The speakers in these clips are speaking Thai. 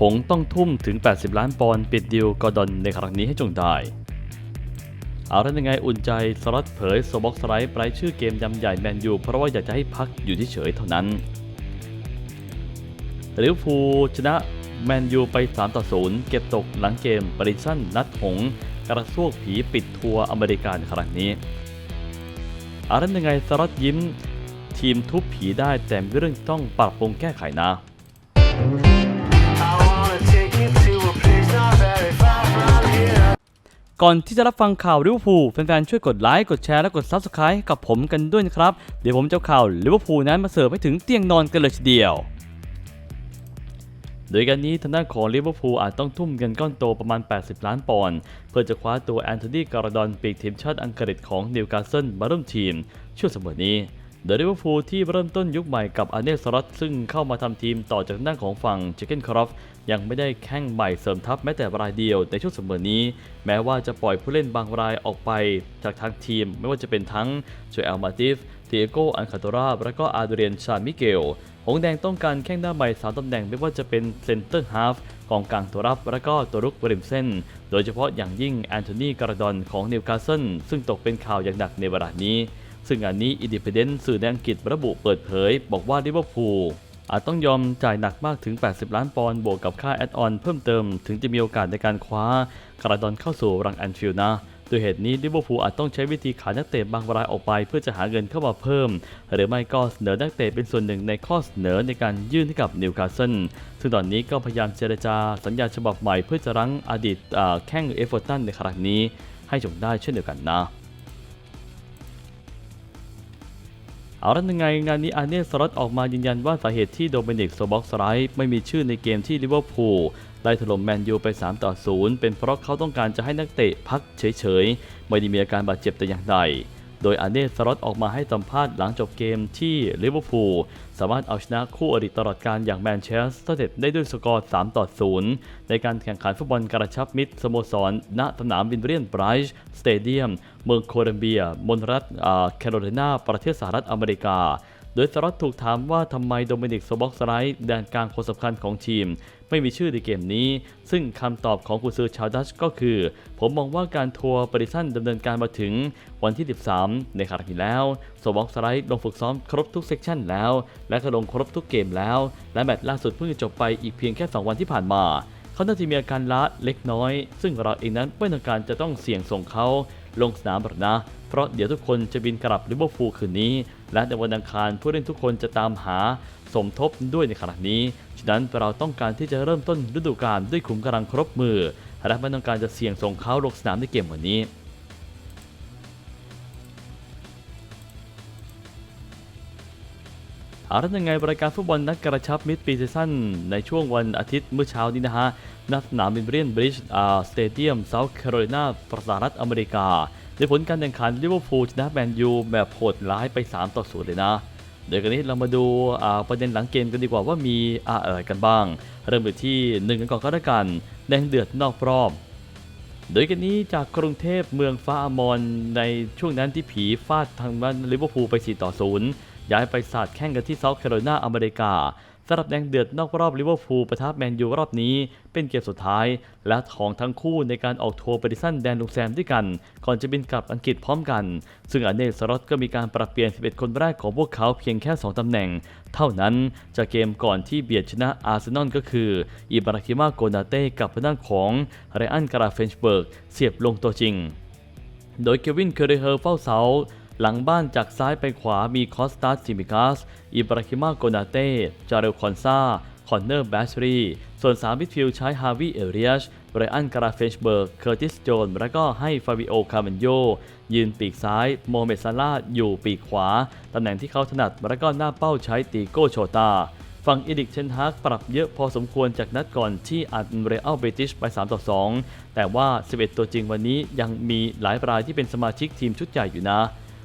หงต้องทุ่มถึง 80 ล้านปอนด์ปิดดิวกอร์ดอนในครั้งนี้ให้จงได้ เอาแล้วยังไงอุ่นใจสล็อตเผยโซบ็อกสไลด์ปลายชื่อเกมยำใหญ่แมนยูเพราะว่าอยากจะให้พักอยู่เฉยๆเท่านั้นลิเวอร์พูลชนะแมนยูไป 3 ต่อ 0 เก็บตกหลังเกมบริสันนัดหง กระซวกผีปิดทัวร์อเมริกาในครั้งนี้เอาแล้วยังไงสล็อตยิ้ม ทีมทุบผีได้แต่มีเรื่องต้องปรับปรุงแก้ไขนะ ก่อนที่จะรับฟังข่าวลิเวอร์พูลแฟนๆช่วยกดไลค์กดแชร์และกด Subscribe ให้กับผมกันด้วยนะครับ เดี๋ยวผมจะข่าวลิเวอร์พูลนั้นมาเสิร์ฟให้ถึงเตียงนอนกันเลยทีเดียว โดยการนี้ทางด้านของลิเวอร์พูลอาจต้องทุ่มเงินก้อนโตประมาณ 80 ล้านปอนด์เพื่อจะคว้าตัวแอนโทนีการาดอนปีกทีมชาติอังกฤษของนิวคาสเซิลมาร่วมทีมช่วงสมอนี้ โดลิเวอร์พูลที่เริ่มต้นยุคใหม่กับอเนสลอตซึ่งเข้ามาทำทีมต่อจากทางด้านของฝั่งเจเกนครอฟยังไม่ได้แข่งใหม่เสริมทัพแม้แต่รายเดียวในช่วงเสมอนี้ แม้ว่าจะปล่อยผู้เล่นบางรายออกไปจากทางทีม ไม่ว่าจะเป็นทั้งโจเอลมาติฟเทโกอันคาโตราและก็อาเดรียนชามิเกล หงแดงต้องการแข้งหน้าใหม่สามตำแหน่งไม่ว่าจะเป็นเซนเตอร์ฮาฟกองกลางตัวรับและก็ตัวรุกบริมเส้น โดยเฉพาะอย่างยิ่งแอนโทนีการาดอนของนิวคาสเซิลซึ่งตกเป็นข่าวอย่างหนักในเวลานี้ ซึ่งอันนี้อินดิเพเดนต์สื่อในอังกฤษระบุเปิดเผย บอกว่าลิเวอร์พูลอาจต้องยอมจ่ายหนักมากถึง 80 ล้านปอนด์บวกกับค่าแอดออนเพิ่มเติม ถึงจะมีโอกาสในการคว้าการาดอนเข้าสู่รังแอนฟิลด์นะโดยเหตุนี้ลิเวอร์พูลอาจต้องใช้วิธีขายนักเตะบางรายออกไป เพื่อจะหาเงินเข้ามาเพิ่ม หรือไม่ก็เสนอนักเตะเป็นส่วนหนึ่งในข้อเสนอในการยื่นให้กับนิวคาสเซิลซึ่งตอนนี้ก็พยายามเจรจาสัญญาฉบับใหม่เพื่อจะรั้งอดีตแข้งเอฟเวอร์ตันในครั้งนี้ให้จงได้เช่นเดียวกันนะ เอาละยังไงงานนี้อาร์เน่สล็อตออกมายืนยันว่าสาเหตุที่โดมินิกโซบ็อกสไลด์ไม่มีชื่อในเกมที่ลิเวอร์พูลไล่ถล่มแมนยูไป 3 ต่อ 0 เป็นเพราะเขาต้องการจะให้นักเตะพักเฉยๆ ไม่ได้มีอาการบาดเจ็บแต่อย่างใด โดยอาร์เน่สล็อตออกมาให้สัมภาษณ์หลังจบเกมที่ลิเวอร์พูลสามารถเอาชนะคู่อริตลอดการอย่างแมนเชสเตอร์เต็ดได้ด้วยสกอร์ 3 ต่อ 0 ในการแข่งขันฟุตบอลกระชับมิตรสโมสร ณ สนามวินเบรียนไบรช์สเตเดียม เมืองโคลัมเบีย มณฑรัฐแคโรไลนาประเทศสหรัฐอเมริกา โดยสล็อตถูกถามว่าทำไมโดมินิกโซบ็อกสไลด์แดนกลางคนสำคัญของทีม ไม่มีชื่อในเกมนี้ ซึ่งคำตอบของกุซือชาวดัชก็คือ ผมมองว่าการทัวร์ปริสันดำเนินการมาถึงวันที่ 13 ในครั้งที่แล้วโซบ็อกสไลด์ลงฝึกซ้อมครบทุกเซกชันแล้ว และก็ลงครบทุกเกมแล้ว และแมตช์ล่าสุดเพิ่งจะจบไปอีกเพียงแค่ 2 วันที่ผ่านมาเขาน่าจะมีอาการล้าเล็กน้อย ซึ่งเราเองนั้นไม่ต้องการจะต้องเสี่ยงส่งเขา ลงสนามหรอกนะ เพราะเดี๋ยวทุกคนจะบินกลับลิเวอร์พูลคืนนี้ และในวันอังคารผู้เล่นทุกคนจะตามหาสมทบด้วยในขณะนี้ ฉะนั้นเราต้องการที่จะเริ่มต้นฤดูกาลด้วยขุมกำลังครบมือ และไม่ต้องการจะเสี่ยงส่งเขาลงสนามในเกมวันนี้เอาละยังไงรายการฟุตบอลนัดกระชับมิตรปีซีซั่นในช่วงวันอาทิตย์เมื่อเช้านี้นะฮะณสนามบินเบรียนบริดจ์สเตเดียมเซาท์แคโรไลนาสหรัฐอเมริกา ในผลการแข่งขันลิเวอร์พูลชนะแมนยูแบบโหดร้ายไป 3 ต่อ0เลยนะ เดี๋ยวกันนี้เรามาดูาประเด็นหลังเกมกันดีกว่าว่ามีอะไรกันบ้าง เริ่มไปที่หนึ่งกันก่อนก็แล้วกันแดงเดือดนอกรอบ โดยกันนี้จากกรุงเทพเมืองฟ้าอมรในช่วงนั้นที่ผีฟาดทางบ้านลิเวอร์พูลไป 4 ต่อ 0 ย้ายไปสาดแข่งกันที่เซาท์แคโรไลนาอเมริกา สำหรับแดงเดือดนอกรอบลิเวอร์พูลประทับแมนยูรอบนี้ เป็นเกมสุดท้าย และของทั้งคู่ในการออกทัวร์ไปดิสันแดนลูกแซมด้วยกัน ก่อนจะบินกลับอังกฤษพร้อมกัน ซึ่งอาเนสรอตก็มีการปรับเปลี่ยน 11 คนแรกของพวกเขาเพียงแค่ 2 ตำแหน่ง เท่านั้นจากเกมก่อนที่เบียดชนะอาร์เซนอลก็คืออิบราฮิมาโกนาเต้กับทางด้านของไรอันการาเฟนชเบิร์กเสียบลงตัวจริง โดยเควินเคอร์เรเฮอร์เฝ้าเสา หลังบ้านจากซ้ายไปขวามีคอสตาสซิมิกัส อิบราฮิมาโกนาเต้ จาเรลคอนซาคอนเนอร์แบชรี ส่วน3มิดฟิลใช้ฮาวิเอเรียชไรอันการาเฟนชเบิร์ก เคอร์ติส โจน และก็ให้ฟาบิโอ คาเมนโย ยืนปีกซ้าย โมเมดซาลาอยู่ปีกขวา ตำแหน่งที่เขาถนัด และก็หน้าเป้าใช้ตีโกโชตา ฝั่งอีดิกเชนฮากปรับเยอะพอสมควรจากนัดก่อนที่อัดเรอัลเบติชไป 3 ต่อ 2 แต่ว่า 11 ตัวจริงวันนี้ยังมีหลายรายที่เป็นสมาชิกทีมชุดใหญ่อยู่นะ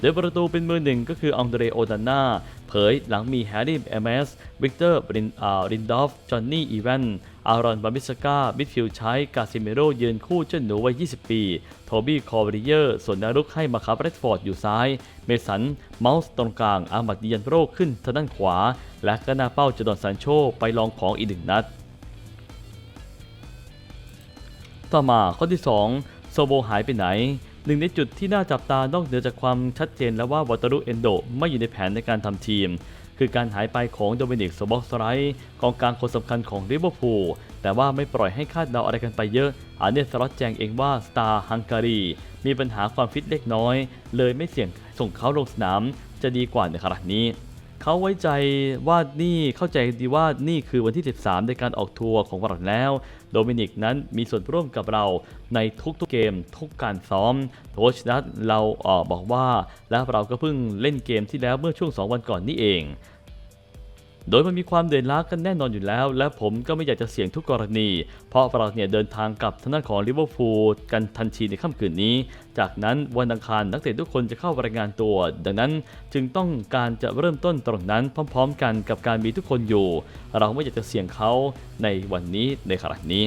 โดยประตูเป็นมือหนึ่งก็คือองเดรโอดาน่าเผยหลังมีแฮร์รี่เอเมสวิกเตอร์รินอารินดอฟจอห์นนี่อีแวนอารอนบามิสกามิดฟิลใช้กาซิเมโรยืนคู่เจ้าหนูวัย 20 ปี โทบี้คอร์ริเยอร์ ส่วนนารุกให้มาคาบเรดฟอร์ดอยู่ซ้าย เมสัน เมาส์ตรงกลาง อามัดดิยันโรขึ้นทางด้านขวา และก็นาเป้าจดอนซานโชไปลองของอีกหนึ่งนัด ต่อมาข้อที่ 2 โซโบหายไปไหน หนึ่งในจุดที่น่าจับตานอกเหนือจากความชัดเจนแล้วว่าวัตารุเอนโดไม่อยู่ในแผนในการทำทีม คือการหายไปของโดมินิกโซบ็อกสไรกองกลางคนสำคัญของลิเวอร์พูลแต่ว่าไม่ปล่อยให้คาดเดาอะไรกันไปเยอะ อาเนสลอตแจงเองว่าสตาร์ฮังการีมีปัญหาความฟิตเล็กน้อย เลยไม่เสี่ยงส่งเขาลงสนามจะดีกว่าในขณะนี้ เขาไว้ใจว่านี่เข้าใจดีว่านี่คือวันที่ 13 ในการออกทัวร์ของเราแล้ว โดมินิกนั้นมีส่วนร่วมกับเราในทุกๆเกม ทุกการซ้อมโค้ชนัทเราออบอกว่า และเราก็เพิ่งเล่นเกมที่แล้วเมื่อช่วง 2 วันก่อนนี่เอง โดยมันมีความเด่นล้ากันแน่นอนอยู่แล้ว และผมก็ไม่อยากจะเสี่ยงทุกกรณี เพราะเราเนี่ยเดินทางกลับทางด้านของลิเวอร์พูลกันทันทีในค่ำคืนนี้ จากนั้นวันอังคารนักเตะทุกคนจะเข้ารายงานตัว ดังนั้นจึงต้องการจะเริ่มต้นตรงนั้นพร้อม ๆ กันกับการมีทุกคนอยู่ เราไม่อยากจะเสี่ยงเขาในวันนี้ในขณะนี้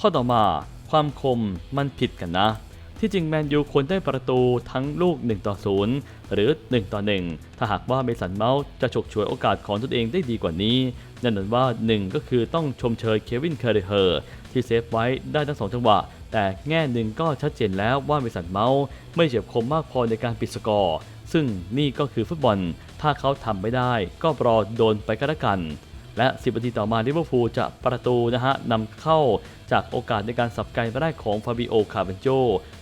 ข้อต่อมาความคมมันผิดกันนะ ที่จริงแมนยูควรได้ประตูทั้งลูก 1 ต่อ 0 หรือ 1 ต่อ 1 ถ้าหากว่าเมสันเมาส์จะฉกฉวยโอกาสของตนเองได้ดีกว่านี้แน่นอนว่า 1 ก็คือต้องชมเชยเควินเคอร์เรเฮอร์ที่เซฟไว้ได้ทั้งสองจังหวะ แต่แง่หนึ่งก็ชัดเจนแล้วว่าเมสันเมาส์ไม่เฉียบคมมากพอในการปิดสกอร์ ซึ่งนี่ก็คือฟุตบอล ถ้าเขาทำไม่ได้ก็รอโดนไปก็แล้วกันและ 10 นาทีต่อมาลิเวอร์พูลจะประตูนะฮะนำเข้าจากโอกาสในการสับไกลมาได้ของฟาบิโอ คาเบนโจ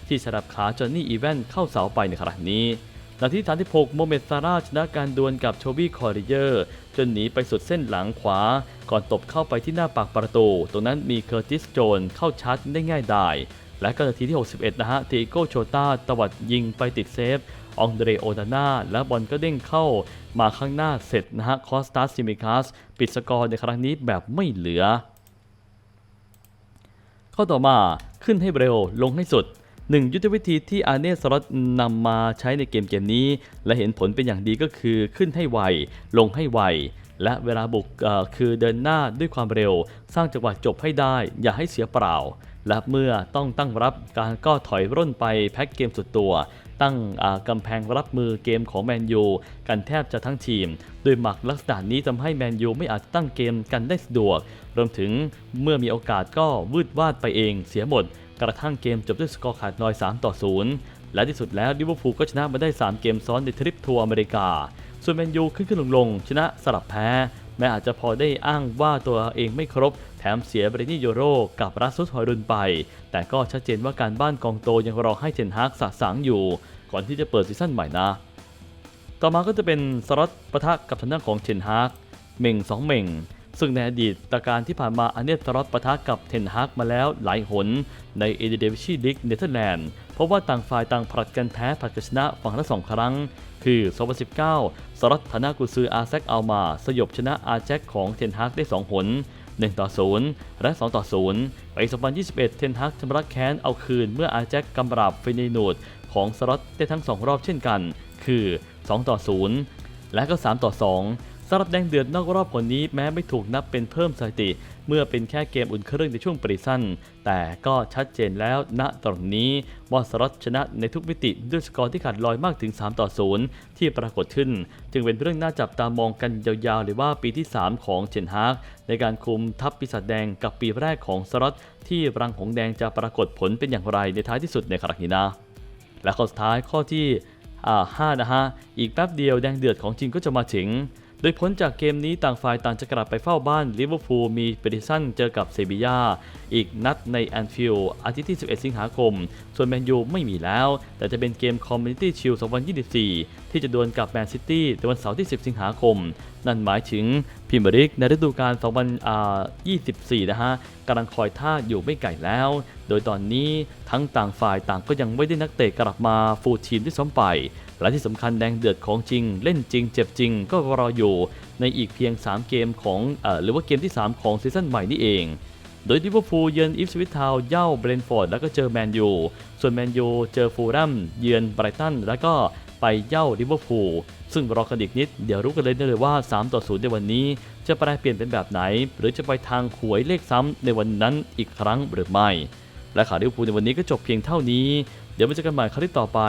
ที่สลับขาจอห์นนี่อีแวนเข้าเสาไปในขณะนี้นาที36โมเมดซาร่าชนะการดวลกับโชบี้คอริเยอร์ จนหนีไปสุดเส้นหลังขวา ก่อนตบเข้าไปที่หน้าปากประตู ตรงนั้นมีเคอร์ติสโจนเข้าชาร์จได้ง่ายดายและก็นาทีที่ 61 นะฮะติโกโชตาตวัดยิงไปติดเซฟ องเดรโอดาน่าและบอลก็เด้งเข้ามาข้างหน้าเสร็จนะฮะคอสตาซิมิคัสปิดสกอร์ในครั้งนี้แบบไม่เหลือ ข้อต่อมาขึ้นให้เร็วลงให้สุด หนึ่งยุทธวิธีที่อาเนสลอตนำมาใช้ในเกมเกมนี้ และเห็นผลเป็นอย่างดีก็คือขึ้นให้ไว ลงให้ไว และเวลาบุกคือเดินหน้าด้วยความเร็ว สร้างจังหวะจบให้ได้ อย่าให้เสียเปล่า และเมื่อต้องตั้งรับการก็ถอยร่นไปแพ็กเกมสุดตัว ตั้งกำแพงรับมือเกมของแมนยูกันแทบจะทั้งทีม โดยหมักลักษณะนี้ทำให้แมนยูไม่อาจตั้งเกมกันได้สะดวก รวมถึงเมื่อมีโอกาสก็วืดวาดไปเองเสียหมด กระทั่งเกมจบด้วยสกอร์ขาดลอย 3 ต่อ 0 และที่สุดแล้วลิเวอร์พูลก็ชนะมาได้ 3 เกมซ้อนในทริปทัวร์อเมริกา ส่วนแมนยูขึ้นขึ้นลงลงชนะสลับแพ้ แม้อาจจะพอได้อ้างว่าตัวเองไม่ครบ แถมเสียเบรนี่โยโรกับรัสซุสฮอยรุนไป แต่ก็ชัดเจนว่าการบ้านกองโตยังรอให้เทนฮากสะสางอยู่ ก่อนที่จะเปิดซีซั่นใหม่นะต่อมาก็จะเป็นสล็อตปะทะกับทางด้านของเทนฮากเม่งสองเม่ง ซึ่งในอดีตตการที่ผ่านมาอันเนตสล็อตปะทะกับเทนฮากมาแล้วหลายหนในเอเดวิชีลิกเนเธอร์แลนด์เพราะว่าต่างฝ่ายต่างผลัดกันแพ้ผลัดกันชนะฝั่งละสองครั้ง คือ 2019สล็อตฐานะกุซืออาแซกอัลมา สยบชนะอาแจ็คของเทนฮากได้ 2 หน 1 ต่อ 0 และ 2 ต่อ 0 ไป 2021 เทนฮักชำระแค้นเอาคืนเมื่ออาแจ็คกำราบเฟเนนูดของสล็อตได้ทั้ง 2 รอบเช่นกัน คือ 2 ต่อ 0 และก็ 3 ต่อ 2ำหรับแดงเดือดนอกรอบคนนี้แม้ไม่ถูกนับเป็นเพิ่มสถิติ เมื่อเป็นแค่เกมอุ่นเครื่องในช่วงปริสั้นแต่ก็ชัดเจนแล้วณตรงนี้ว่าสล็อตชนะในทุกมิติด้วยสกอร์ที่ขาดลอยมากถึง 3 ต่อ 0 ที่ปรากฏขึ้น จึงเป็นเรื่องน่าจับตามองกันยาวๆเลยว่าปีที่ 3 ของเชนฮากในการคุมทัพปีศาจแดงกับปีแรกของสล็อตที่รังของแดงจะปรากฏผลเป็นอย่างไรในท้ายที่สุดในครั้งนี้นะและข้อสุดท้ายข้อที่อ่า5นะฮะอีกแป๊บเดียวแดงเดือดของจริงก็จะมาถึง โดยผลจากเกมนี้ต่างฝ่ายต่างจะกลับไปเฝ้าบ้านลิเวอร์พูลมีเปดิสันเจอกับเซบียาอีกนัดในแอนฟิลด์อาทิตย์ที่ 11 สิงหาคม ส่วนแมนยูไม่มีแล้ว แต่จะเป็นเกมคอมมูนิตี้ชิล2024 ที่จะดวลกับแมนซิตี้ในวันเสาร์ที่ 10 สิงหาคม นั่นหมายถึงพิมยร์ลิกในฤดูกาล2024 นะฮะกำลังคอยท่าอยู่ไม่ไกลแล้ว โดยตอนนี้ทั้งต่างฝ่ายต่างก็ยังไม่ได้นักเตะกลับมาฟูลทีมที่ซ้อมไป และที่สำคัญแดงเดือดของจริง เล่นจริง เจ็บจริง ก็รออยู่ในอีกเพียง 3 เกมของอหรือว่าเกมที่ 3 ของซีซั่นใหม่นี่เอง โดยลิเวอร์พูลเยือนอิฟสวิตทาวเย่าเบรนฟอร์ดแล้วก็เจอแมนยูส่วนแมนยูเจอฟูลแลมเยือนไบรตันแล้วก็ไปเย่าลิเวอร์พูลซึ่งรอกันอีกนิด เดี๋ยวรู้กันเลยได้เลยว่า 3 ต่อ 0 ในวันนี้ จะแปลเปลี่ยนเป็นแบบไหน หรือจะไปทางหวยเลขซ้ำในวันนั้นอีกครั้งหรือไม่ และข่าวลิเวอร์พูลในวันนี้ก็จบเพียงเท่านี้ เดี๋ยวมาเจอกันใหม่ครั้งต่อไป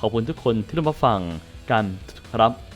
ขอบคุณทุกคนที่ร่วมฟังกันครับ